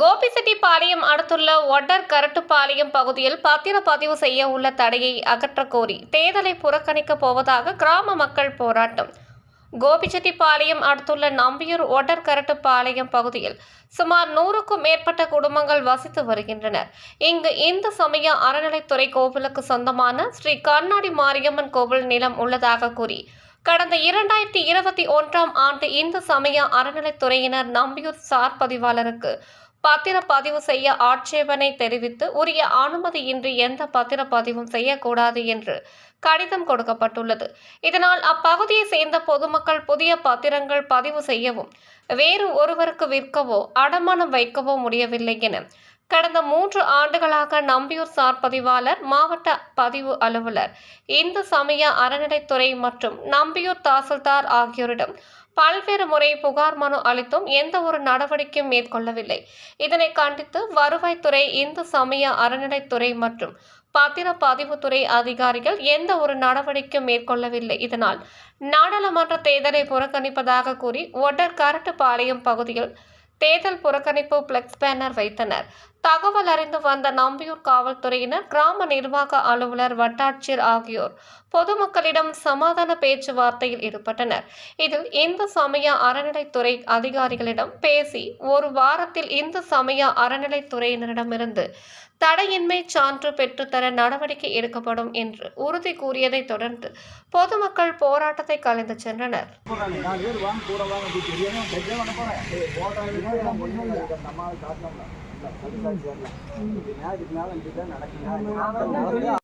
கோபிசெட்டிப்பாளையம் அடுத்துள்ள ஒட்டர் கரட்டுப்பாளையம் பகுதியில் பத்திரப்பதிவு செய்ய உள்ள தடையை அகற்றக் கோரி தேர்தலை புறக்கணிக்கப் போவதாக கிராம மக்கள் போராட்டம். கோபிச்செட்டிப்பாளையம் அடுத்துள்ள நம்பியூர் ஒட்டர் கரட்டுப்பாளையம் பகுதியில் சுமார் நூறுக்கும் மேற்பட்ட குடும்பங்கள் வசித்து வருகின்றனர். இங்கு இந்து சமய அறநிலைத்துறை கோவிலுக்கு சொந்தமான ஸ்ரீ கண்ணாடி மாரியம்மன் கோவில் நிலம் உள்ளதாக கூறி கடந்த இரண்டாயிரத்தி இருபத்தி ஒன்றாம் ஆண்டு இந்து சமய அறநிலைத்துறையினர் நம்பியூர் சார் பதிவாளருக்கு பத்திரப்பதிவு செய்ய ஆட்சேபனை தெரிவித்து உரிய அனுமதியின்றி எந்த பத்திரப்பதிவும் செய்யக்கூடாது என்று கடிதம் கொடுக்கப்பட்டுள்ளது. இதனால் அப்பகுதியை சேர்ந்த பொதுமக்கள் புதிய பத்திரங்கள் பதிவு செய்யவும் வேறு ஒருவருக்கு விற்கவோ அடமானம் வைக்கவோ முடியவில்லை என கடந்த மூன்று ஆண்டுகளாக நம்பியூர் சார் பதிவாளர் மாவட்ட பதிவு அலுவலர் இந்து சமய அறநிலைத்துறை மற்றும் நம்பியூர் தாசில்தார் ஆகியோரிடம் பல்வேறு முறை புகார் மனு அளித்தும் எந்த ஒரு நடவடிக்கையும் மேற்கொள்ளவில்லை. இதனை கண்டித்து வருவாய்த்துறை இந்து சமய அறநிலைத்துறை மற்றும் பத்திர பதிவுத்துறை அதிகாரிகள் எந்த ஒரு நடவடிக்கையும் மேற்கொள்ளவில்லை. இதனால் நாடாளுமன்ற தேர்தலை புறக்கணிப்பதாக கூறி ஒட்டர் கரட்டுப்பாளையம் பகுதியில் தேர்தல் புறக்கணிப்பு பிளெக்ஸ் பேனர் வைத்தனர். தகவல் அறிந்து வந்த நம்பியூர் காவல்துறையினர் கிராம நிர்வாக அலுவலர் வட்டாட்சியர் ஆகியோர் பொதுமக்களிடம் சமாதான பேச்சுவார்த்தையில் ஈடுபட்டனர். இதில் இந்து சமய அறநிலைத்துறை அதிகாரிகளிடம் பேசி ஒரு வாரத்தில் இந்து சமய அறநிலைத்துறையினரிடமிருந்து தடையின்மை சான்று பெற்றுத்தர நடவடிக்கை எடுக்கப்படும் என்று உறுதி கூறியதை தொடர்ந்து பொதுமக்கள் போராட்டத்தை கலைந்து சென்றனர். போடுறாங்க நாலு பேர் வாங்க கூட நடக்குது